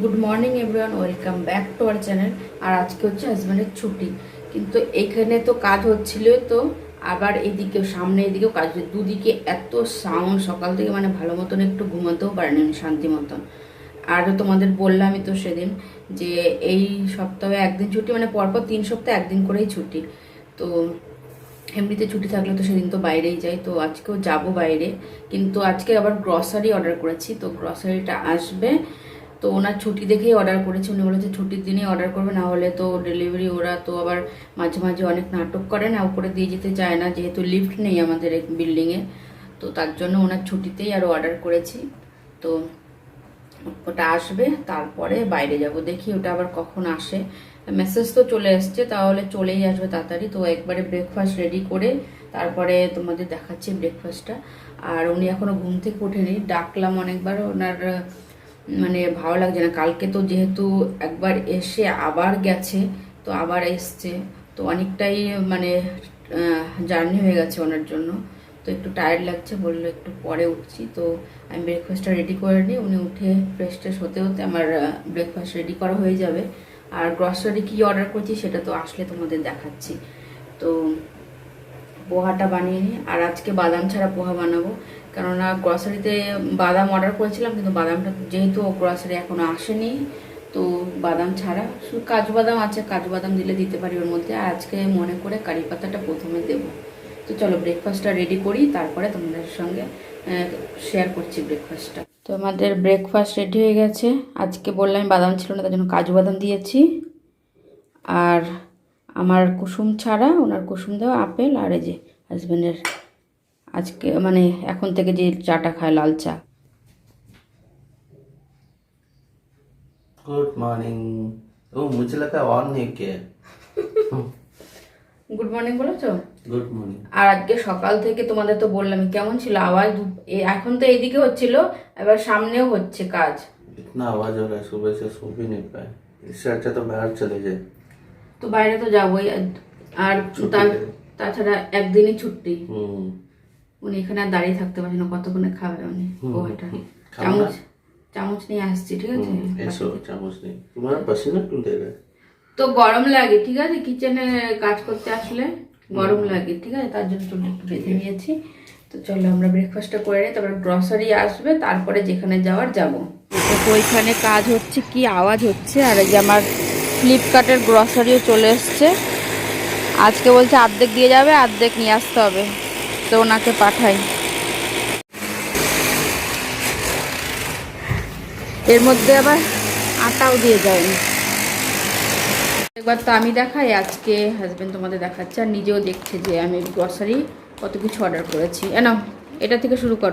Good morning everyone, welcome back to our channel. আর আজকে হচ্ছে হাজব্যান্ডের ছুটি। কিন্তু এখানে তো কাজ হচ্ছিল তো, আবার এদিকে সামনে এদিকেও কাজ দুদিকে এত সাউন্ড সকাল থেকে মানে ভালো মতন একটু ঘুমাতেও পারেনি শান্তি মতন। আর তোমাদের বললামই তো সেদিন যে এই সপ্তাহে একদিন ছুটি মানে পরপর তিন সপ্তাহে একদিন করেই ছুটি। তো এমনিতে ছুটি থাকলে তো সেদিন তো বাইরেই যাই, তো আজকেও যাব বাইরে। কিন্তু আজকে আবার গ্রসারি অর্ডার করেছি, তো গ্রসারিটা আসবে তো ওনার ছুটি দেখেই অর্ডার করেছি। উনি বলেছে, ছুটির দিনেই অর্ডার করবে, না হলে তো ডেলিভারি ওরা তো আবার মাঝে মাঝে অনেক নাটক করে না, উপরে দিয়ে যেতে চায় না। যেহেতু লিফট নেই আমাদের বিল্ডিংয়ে তো তার জন্য ওনার ছুটিতেই আরও অর্ডার করেছি। তো ওটা আসবে, তারপরে বাইরে যাব। দেখি ওটা আবার কখন আসে। মেসেজ তো চলে এসছে, তাহলে চলেই আসবে তাড়াতাড়ি। তো একবারে ব্রেকফাস্ট রেডি করে তারপরে তোমাদের দেখাচ্ছি ব্রেকফাস্টটা আর উনি এখনও ঘুম থেকে ওঠেনি, ডাকলাম অনেকবার ওনার মানে ভালো লাগছে না। কালকে তো যেহেতু একবার এসে আবার গেছে, তো আবার এসছে, তো অনেকটাই মানে জার্নি হয়ে গেছে ওনার জন্য। তো একটু টায়ার্ড লাগছে বলল একটু পরে উঠছি। তো আমি ব্রেকফাস্টটা রেডি করে নিই। উনি উঠে ফ্রেশ ট্রেশ হতে হতে আমার ব্রেকফাস্ট রেডি করা হয়ে যাবে। আর গ্রসারি কী অর্ডার করছি সেটা তো আসলে তোমাদের দেখাচ্ছি। তো পোহাটা বানিয়ে নিই। আর আজকে বাদাম ছাড়া পোহা বানাবো। কেননা গ্রসারিতে বাদাম অর্ডার করেছিলাম, কিন্তু বাদামটা যেহেতু গ্রসারি এখনও আসেনি, তো বাদাম ছাড়া। শুধু কাজু বাদাম আছে, কাজু বাদাম দিলে দিতে পারি ওর মধ্যে। আর আজকে মনে করে কারি পাতাটা প্রথমে দেবো। তো চলো ব্রেকফাস্টটা রেডি করি, তারপরে তোমাদের সঙ্গে শেয়ার করছি ব্রেকফাস্টটা তো আমাদের ব্রেকফাস্ট রেডি হয়ে গেছে। আজকে বললাম বাদাম ছিল না, তার জন্য কাজু বাদাম দিয়েছি। আর আমার কুসুম ছাড়া, ওনার কুসুম দেওয়া আপেল, আর এই যে হাজব্যান্ডের আজকে মানে এখন থেকে যে চাটা খায় লাল চা गुड मॉर्निंग ओ मुझे लगा ऑन नहीं किया গুড মর্নিং বলেছো गुड मॉर्निंग আর আজকে সকাল থেকে তোমাদের তো বললাম কেমন ছিল আওয়াজ দু- এ- এখন তো এইদিকে হচ্ছিল এবার সামনেও হচ্ছে কাজ इतना आवाज हो रहा है सुबह से सो भी नहीं पाए इससे अच्छा तो बाहर चले जाए তো বাইরে তো যাবোই আর- আর তা- তাছাড়া একদিনই ছুটি हम्म উনি এখানে আর দাঁড়িয়ে থাকতে পারছেন কতক্ষণে খাবে উনি? পোহাটা চামচ চামচ নিয়ে আসছি ঠিক আছে? এসো চামচ নিয়ে। তোমার পাসিনা কোন জায়গায় তো গরম লাগে ঠিক আছে? কিচেনে কাজ করতে আসলে গরম লাগে ঠিক আছে? তার জন্য চুলটা একটু বেঁধে নিয়েছি। তো চলো আমরা ব্রেকফাস্টটা করে নিই তারপরে গ্রসারি আসবে তারপরে যেখানে যাওয়ার যাব। তো ওইখানে কাজ হচ্ছে কি আওয়াজ হচ্ছে? আর এই যে আমার ফ্লিপকার্টের গ্রসারিও চলে এসছে। আজকে বলছে আর্ধেক দিয়ে যাবে আর্ধেক নিয়ে আসতে হবে। তো ওনাকে পাঠাই। এর মধ্যে আবার আটাও দিয়ে যায়নি একবার তো আমি দেখাই আজকে হাজব্যান্ড তোমাদের দেখাচ্ছে আর নিজেও দেখছে যে আমি গ্রসারি কত কিছু অর্ডার করেছি। এনাম এটা থেকে শুরু কর।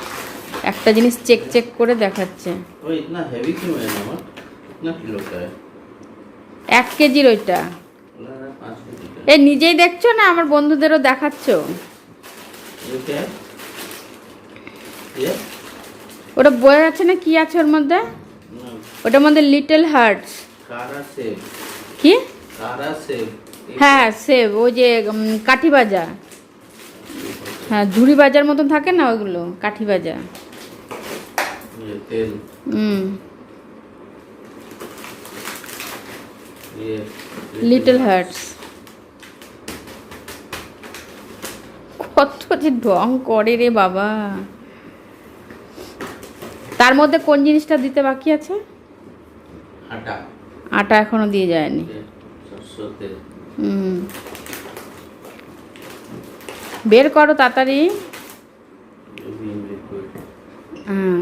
একটা জিনিস চেক চেক করে দেখাচ্ছে। এক কেজির ওইটা এ নিজেই দেখছ না আমার বন্ধুদেরও দেখাচ্ছ? ওটা বয়ে আছে না কি আছে ওর মধ্যে? ওটার মধ্যে লিটল হার্টস কি? হ্যাঁ সেভ ওই যে কাঠি বাজা হ্যাঁ ঝুড়ি বাজার মতন থাকে না ওইগুলো কাঠি বাজা দিয়ে তেল হুম দিয়ে লিটল হার্টস কত যে ঢং করে রে বাবা। তার মধ্যে কোন জিনিসটা দিতে বাকি আছে? আটা। আটা এখনও দিয়ে যায়নি। হুম। বের করো তাড়াতাড়ি। হ্যাঁ।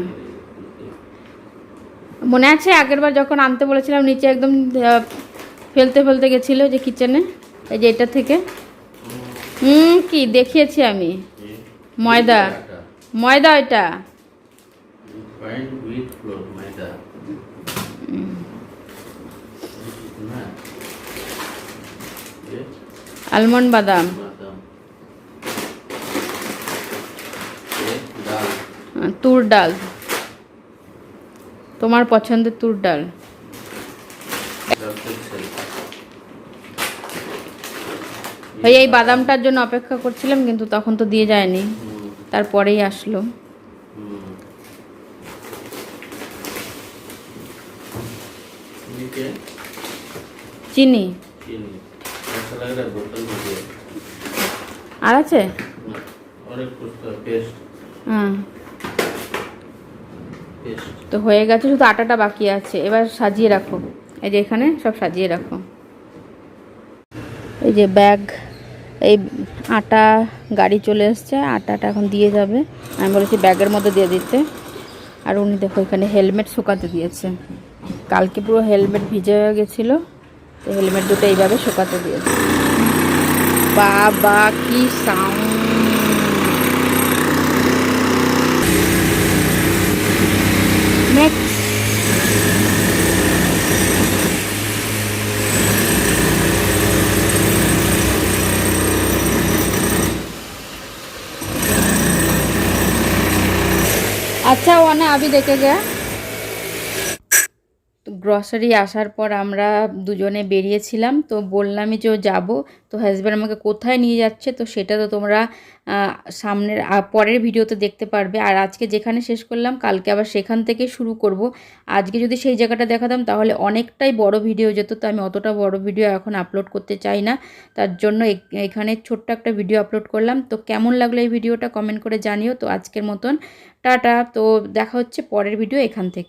মনে আছে আগেরবার যখন আনতে বলেছিলাম নিচে একদম ফেলতে ফেলতে গেছিল যে কিচেনে এই যে এটা থেকে। হুম কি দেখিয়েছি আমি। ময়দা। ময়দা ये আলমন্ড বাদাম। তুর ডাল। তোমার পছন্দের তুর ডাল। ভাই এই বাদামটার জন্য অপেক্ষা করছিলাম কিন্তু তখন তো দিয়ে যায়নি। তারপরেই আসলো। চিনি। আর আছে? হ্যাঁ তো হয়ে গেছে, শুধু আটাটা বাকি আছে। এবার সাজিয়ে রাখো। এই যে এখানে সব সাজিয়ে রাখো। এই যে ব্যাগ, এই আটা, গাড়ি চলে এসছে। আটাটা এখন দিয়ে যাবে। আমি বলেছি ব্যাগের মধ্যে দিয়ে দিতে। আর উনি দেখো, এখানে হেলমেট শুকাতে দিয়েছে। কালকে পুরো হেলমেট ভিজে হয়ে গেছিল। তো হেলমেট দুটো এইভাবে শুকাতে দিয়েছে। বাবা, কি সাউন্ড আচ্ছা ওখানে আবি দেখে গা। গ্রসারি আসার পর আমরা দুজনে বেরিয়েছিলাম, তো বললামই যে যাব। তো হাজব্যান্ড আমাকে কোথায় নিয়ে যাচ্ছে, তো সেটা তো তোমরা সামনের পরের ভিডিওতে দেখতে পারবে। আর আজকে যেখানে শেষ করলাম, কালকে আবার সেখান থেকে শুরু করব। আজকে যদি সেই জায়গাটা দেখাতাম, তাহলে অনেকটাই বড় ভিডিও যেত, তো আমি অতটা বড় ভিডিও এখন আপলোড করতে চাই না। তার জন্য এখানে ছোট্ট একটা ভিডিও আপলোড করলাম। তো কেমন লাগল এই ভিডিওটা কমেন্ট করে জানিও। তো আজকের মতন, টাটা। তো দেখা হচ্ছে পরের ভিডিও এখান থেকে।